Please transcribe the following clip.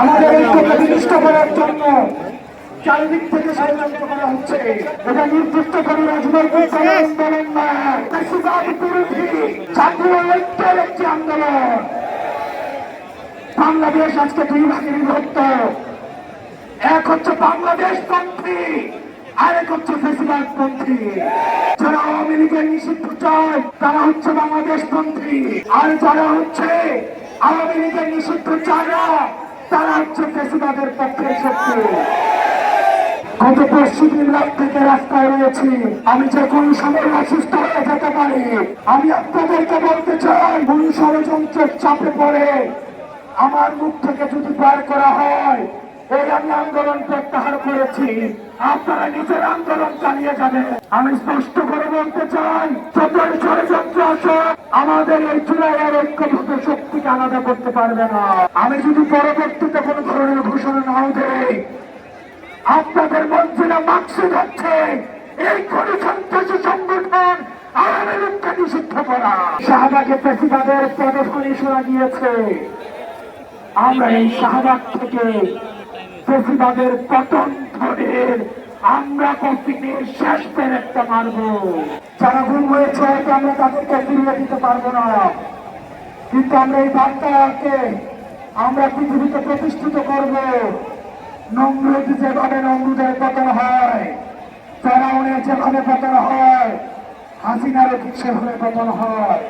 আমাদের ঐক্যকে বিনিষ্ট করার জন্য চারিদিক থেকে ষড়যন্ত্র করা হচ্ছে। এটা নির্দিষ্ট করে রাজনৈতিক আন্দোলন নয়। জাতীয় ঐক্যের একটি আন্দোলন। বাংলাদেশ আজকে দুই ভাগে বিভক্ত এক হচ্ছে বাংলাদেশ পন্থী, আরেক হচ্ছে ফেসিবাদ পন্থী। যারা আওয়ামী লীগের নিষিদ্ধ চায়, তারা হচ্ছে বাংলাদেশ পন্থী। আর যারা হচ্ছে আওয়ামী লীগের নিষিদ্ধ চায় না তারা হচ্ছে ফেসিবাদের পক্ষের শক্তি। গত পরশু রাত থেকে রাস্তায় রয়েছি। আমি যে কোন সময় অসুস্থ হয়ে যেতে পারি, আমি আপনাদেরকে বলতে চাই, কোন ষড়যন্ত্রের চাপে পড়ে আমার মুখ থেকে যদি বার করা হয় এই আমি আন্দোলন প্রত্যাহার করেছি। আপনারা নিজের আন্দোলন চালিয়ে যাবেন। আমি স্পষ্ট করে বলতে চাই ষড়যন্ত্র আমাদের এই চূড়াইয়ের ঐক্যভূত শক্তিকে আলাদা করতে পারবে না। আমি যদি পরবর্তীতে কোনো ধরনের ঘোষণা নাও দেই, আপনাদের মন্ত্রীরা মাকসুদ হচ্ছে এই কোন সন্ত্রাসী সংগঠন আওয়ামী লীগকে নিষিদ্ধ করা। শাহবাগে প্রেসিডেন্টের পদধ্বনি শোনা গিয়েছে আমরা এই শাহবাগ থেকে প্রেসিডেন্টের পতন ধরের আমরা কপিনের শেষ পেরেকটা মারব। যারা গুম হয়েছে আমরা তাদেরকে ফিরিয়ে দিতে পারব না। কিন্তু আমরা এই বার্তাকে আমরা পৃথিবীতে প্রতিষ্ঠিত করব। নমরুদ যেভাবে নমরুদের পতন হয়, ফেরাউনের যেভাবে পতন হয়, হাসিনারও ঠিক সেভাবে পতন হয়।